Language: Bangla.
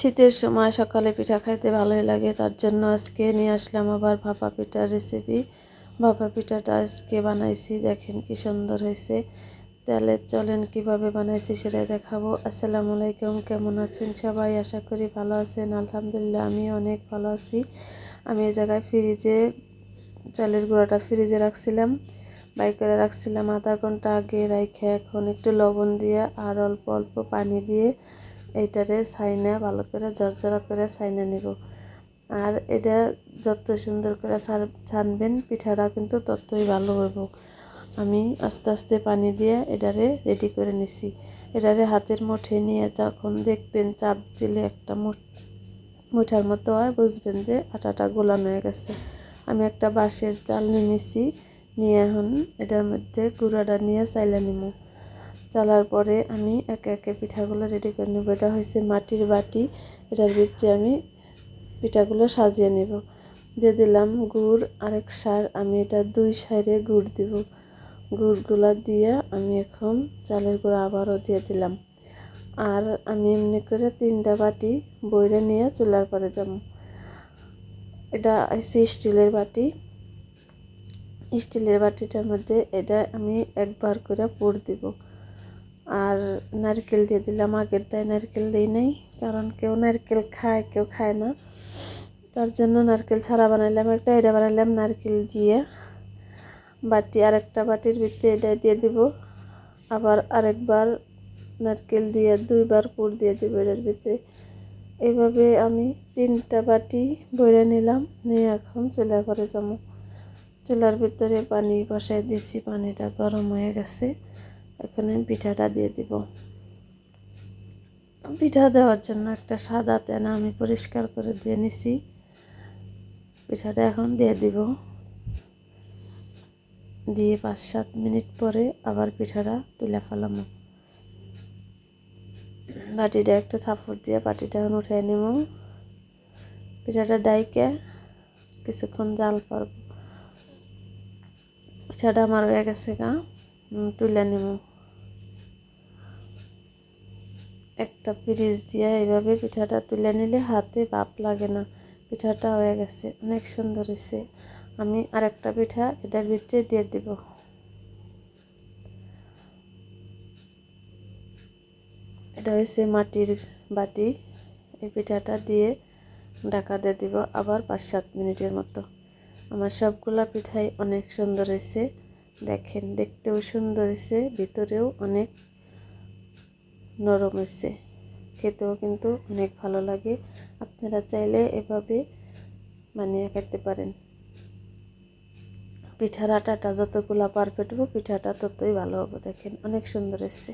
শীতের সময় সকালে পিঠা খাইতে ভালোই লাগে, তার জন্য আজকে নিয়ে আসলাম আবার ভাপা পিঠার রেসিপি ভাপা পিঠাটা আজকে বানাইছি, দেখেন কি সুন্দর হয়েছে। তেলের চলেন কীভাবে বানাইছি সেটাই দেখাবো। আসসালামু আলাইকুম, কেমন আছেন সবাই? আশা করি ভালো আছেন, আলহামদুলিল্লাহ আমি অনেক ভালো আছি। আমি এই জায়গায় ফ্রিজে চালের গুঁড়াটা ফ্রিজে রাখছিলাম, বাই করে রাখছিলাম আধা ঘণ্টা আগে, রাইখে এখন একটু লবণ দিয়ে আর অল্প অল্প পানি দিয়ে এইটারে ছাইনা, ভালো করে ঝরঝরা করে ছাইনা নিব। আর এটা যত সুন্দর করে ছানবেন, পিঠাটা কিন্তু ততই ভালো হইব। আমি আস্তে আস্তে পানি দিয়ে এটারে রেডি করে নিছি। এটারে হাতের মুঠে নিয়ে যখন দেখবেন চাপ দিলে একটা মুঠার মতো হয়, বুঝবেন যে আটাটা গোলানো হয়ে গেছে। আমি একটা বাঁশের চাল নিয়ে নিছি। নিয়ে এখন এটার মধ্যে গুঁড়াটা নিয়ে চাইলে নিব। চালার পরে আমি একে একে পিঠাগুলো রেডি করে নেব। এটা হয়েছে মাটির বাটি। এটার ভিতরে আমি পিঠাগুলো সাজিয়ে নেব। দিয়ে দিলাম গুড়, আরেক সার। আমি এটা দুই সাইডে গুড় দিব। গুড়গুলা দিয়ে আমি এখন চালের গুঁড়ো আবারও দিয়ে দিলাম। আর আমি এমনি করে তিনটা বাটি বইরে নিয়ে চুলার পরে যাব। এটা হচ্ছে স্টিলের বাটি। স্টিলের বাটিটার মধ্যে এটা আমি একবার করে পুর দিব। আর নারকেল দিয়ে দিলাম, আগেরটায় নারকেল দিই নাই, কারণ কেউ নারকেল খায়, কেউ খায় না। তার জন্য নারকেল ছাড়া বানাইলাম, একটা এটা বানাইলাম নারকেল দিয়ে। বাটি, আরেকটা বাটির ভিতরে এটা দিয়ে দিব। আবার আরেকবার নারকেল দিয়ে দুইবার পুর দিয়ে দিব এটার ভিতরে। এইভাবে আমি তিনটা বাটি বইরে নিলাম, নিয়ে এখন চুলা করে যাব। চুলার ভিতরে পানি বসাই দিছি, পানিটা গরম হয়ে গেছে। এখন আমি পিঠাটা দিয়ে দিব। পিঠা দেওয়ার জন্য একটা সাদা তেনা আমি পরিষ্কার করে দিয়ে নিছি। পিঠাটা এখন দিয়ে দিব। দিয়ে পাঁচ সাত মিনিট পরে আবার পিঠাটা তুলে ফেলাম। বাটিটা একটু থাপড় দিয়ে বাটিটা এখন উঠে নিব। পিঠাটা ডাইকে কিছুক্ষণ জাল পারব পিঠাটা আমার হয়ে গেছে গা তুলে নিব। একটা পিরিচ দিয়ে এইভাবে পিঠাটা তুলে নিলে হাতে বাপ লাগে না। পিঠাটা হয়ে গেছে, অনেক সুন্দর হয়েছে। আমি আরেকটা পিঠা এটার ভিতরে দিয়ে দিব। এটা হয়েছে মাটির বাটি। এই পিঠাটা দিয়ে ঢাকা দিয়ে দিব আবার পাঁচ সাত মিনিটের মতো। আমার সবগুলা পিঠাই অনেক সুন্দর হয়েছে। দেখেন, দেখতেও সুন্দর হয়েছে, ভিতরেও অনেক নরম হয়েছে। খেতেও কিন্তু অনেক ভালো লাগে। আপনারা চাইলে এভাবে বানিয়ে খেতে পারেন। পিঠার আটাটা যতগুলা পারফেক্ট হবে, পিঠাটা ততই ভালো হবে। দেখেন, অনেক সুন্দর এসছে